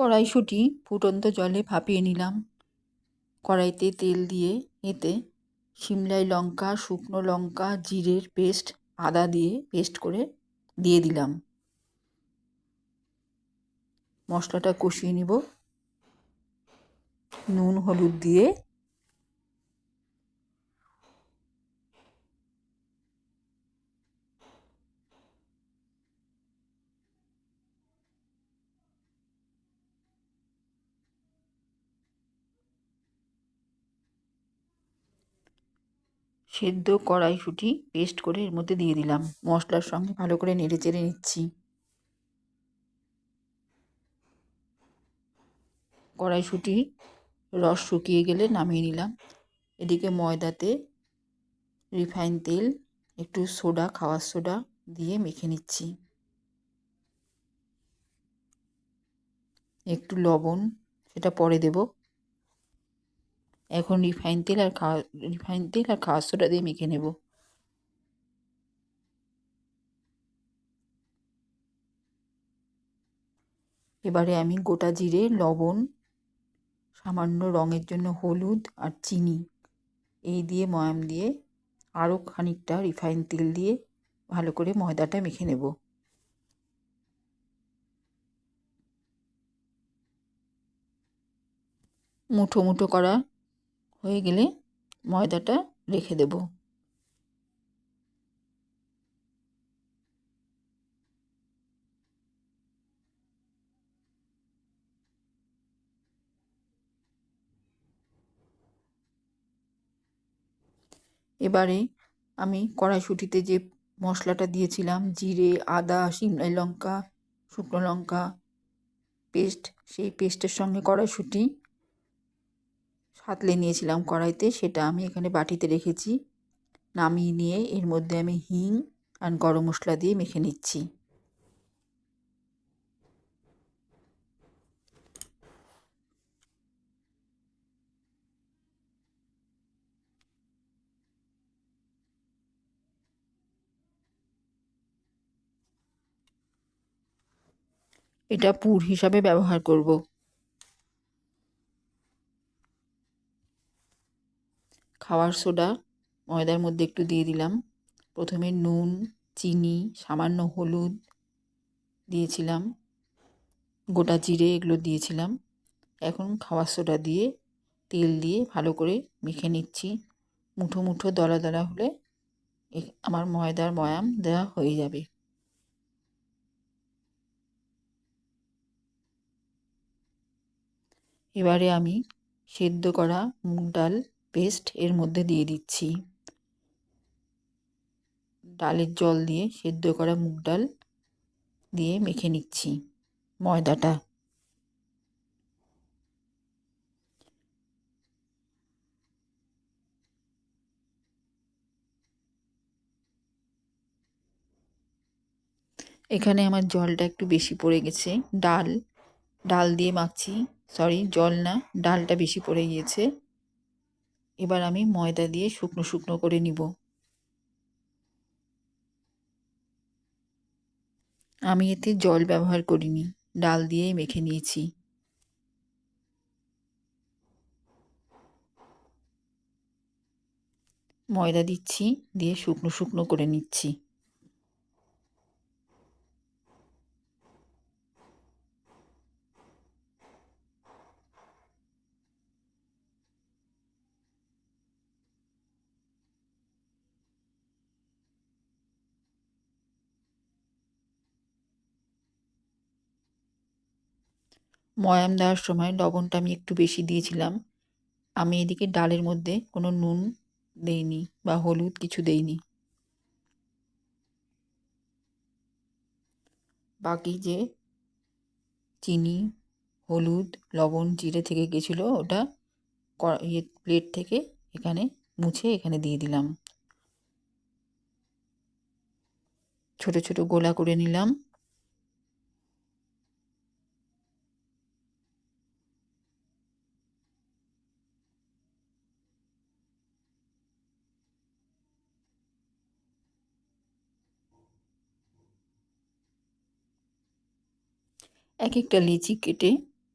কড়াইশুঁটি ফুটন্ত জলে ভাপিয়ে নিলাম। কড়াইতে তেল দিয়ে এতে সিমলাই লঙ্কা, শুকনো লঙ্কা, জিরের পেস্ট, আদা দিয়ে পেস্ট করে দিয়ে দিলাম। মশলাটা কষিয়ে নিব। নুন, হলুদ দিয়ে সেদ্ধ কড়াইশুঁটি পেস্ট করে এর মধ্যে দিয়ে দিলাম। মশলার সঙ্গে ভালো করে নেড়ে চেড়ে নিচ্ছি। কড়াইশুঁটি রস শুকিয়ে গেলে নামিয়ে নিলাম। এদিকে ময়দাতে রিফাইন তেল, একটু সোডা, খাওয়ার সোডা দিয়ে মেখে নিচ্ছি। একটু লবণ, সেটা পরে দেবো। এখন রিফাইন তেল আর খাওয়া রিফাইন তেল আর খাওয়ার সোডা দিয়ে মেখে নেব। এবারে আমি গোটা জিরে, লবণ, সামান্য রঙের জন্য হলুদ আর চিনি, এই দিয়ে ময়াম দিয়ে আরও খানিকটা রিফাইন তেল দিয়ে ভালো করে ময়দাটা মেখে নেব। মুঠো মুঠো করা হয়ে গেলে ময়দাটা রেখে দেব। এবারে আমি কড়াইশুঁটিতে যে মশলাটা দিয়েছিলাম, জিরে, আদা শিমলাই লঙ্কা, শুকনো লঙ্কা, পেস্ট, সেই পেস্টের সঙ্গে কড়াইশুঁটি সাতলে নিয়েছিলাম কড়াইতে, সেটা আমি এখানে বাটিতে রেখেছি। নামিয়ে নিয়ে এর মধ্যে আমি হিং আর গরম মশলা দিয়ে মেখে নিচ্ছি। এটা পুর হিসাবে ব্যবহার করব। খাওয়ার সোডা ময়দার মধ্যে একটু দিয়ে দিলাম। প্রথমে নুন, চিনি, সামান্য হলুদ দিয়েছিলাম। গোটা জিরে এগুলো দিয়েছিলাম। এখন খাওয়ার সোডা দিয়ে তেল দিয়ে ভালো করে মেখে নিচ্ছি। মুঠো মুঠো দলা দলা হলে আমার ময়দার ময়াম দেওয়া হয়ে যাবে। এবারে আমি সেদ্ধ করা মুগ ডাল পেস্ট এর মধ্যে দিয়ে দিচ্ছি। ডালের জল দিয়ে সেদ্ধ করা মুগ ডাল দিয়ে মেখে নিচ্ছি ময়দাটা। এখানে আমার জলটা একটু বেশি পড়ে গেছে। ডাল ডাল দিয়ে মাখছি সরি জল না, ডালটা বেশি পড়ে গিয়েছে। এবার আমি ময়দা দিয়ে শুকনো শুকনো করে নিব। আমি এতে জল ব্যবহার করিনি, ডাল দিয়েই মেখে নিয়েছি। ময়দা দিচ্ছি, দিয়ে শুকনো শুকনো করে নিচ্ছি। ময়াম দেওয়ার সময় লবণটা আমি একটু বেশি দিয়েছিলাম। আমি এদিকে ডালের মধ্যে কোনো নুন দেইনি বা হলুদ কিছু দেইনি। বাকি যে চিনি, হলুদ, লবণ, জিরে থেকে গেছিল ওটা ইয়ে প্লেট থেকে এখানে মুছে এখানে দিয়ে দিলাম। ছোট ছোট গোলা করে নিলাম। এক একটা লিচি কেটে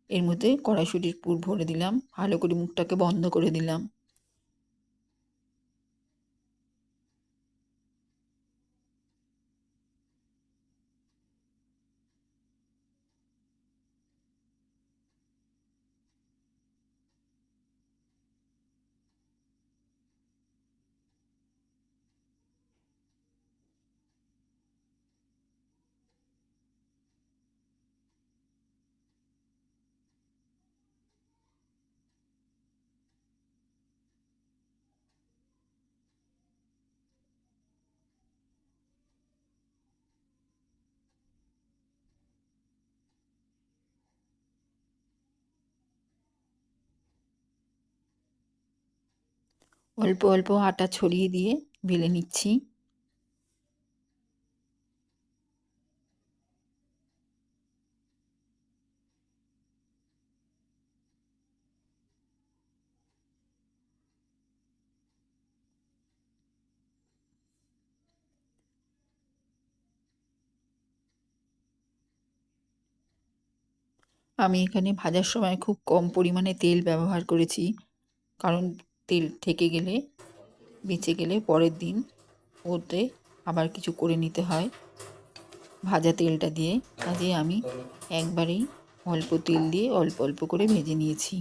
এর মধ্যে কড়াইশুটির পুর ভরে দিলাম। ভালো করে মুখটাকে বন্ধ করে দিলাম। অল্প অল্প আটা ছড়িয়ে দিয়ে বেলে নিচ্ছি। আমি এখানে ভাজার সময় খুব কম পরিমাণে তেল ব্যবহার করেছি, কারণ তেল থেকে গেলে, বেঁচে গেলে পরের দিন ওতে আবার কিছু করে নিতে হয়। ভাজা তেলটা দিয়ে। কাজে আমি একবারেই অল্প তেল দিয়ে অল্প অল্প করে ভেজে নিয়েছি।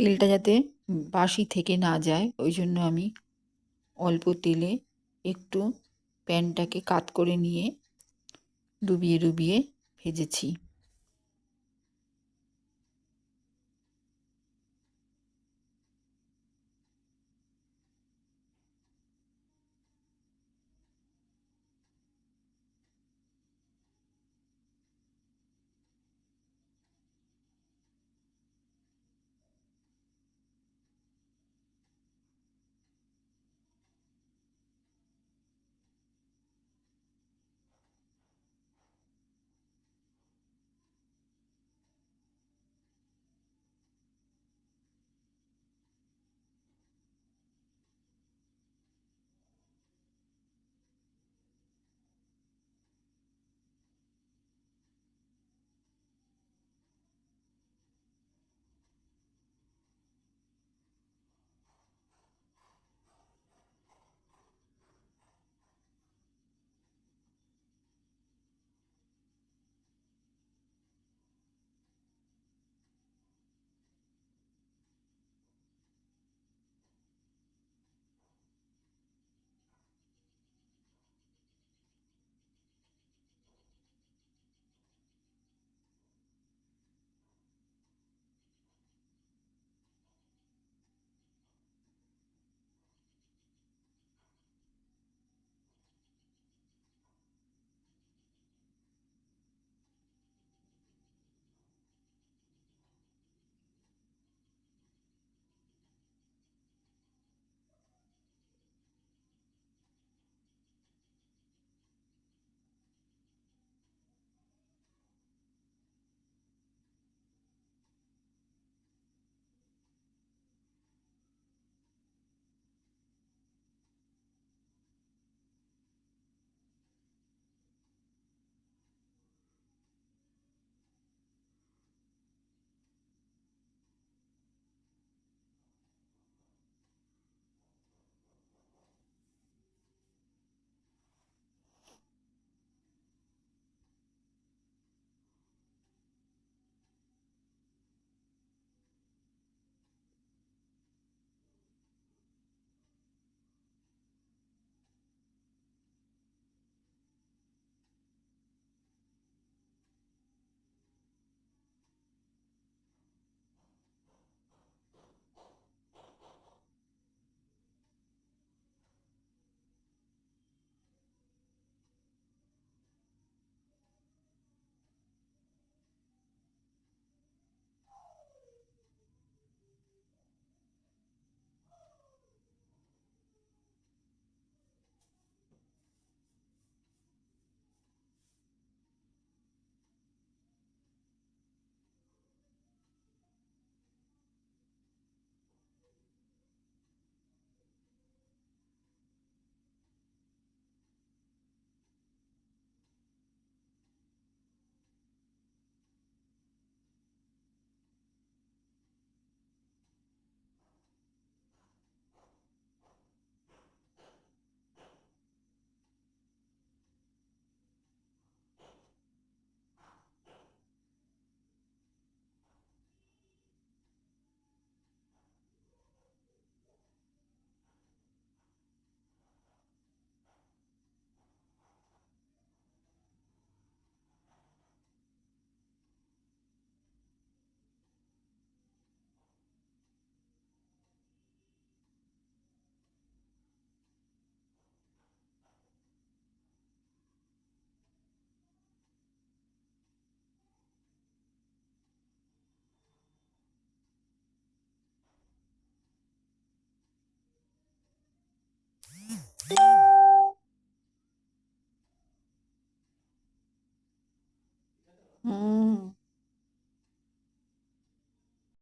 তেলটা যাতে বাসি থেকে না যায়, ওই জন্য আমি অল্প তেলে একটু প্যানটাকে কাত করে নিয়ে ডুবিয়ে ডুবিয়ে ভেজেছি। Hmm.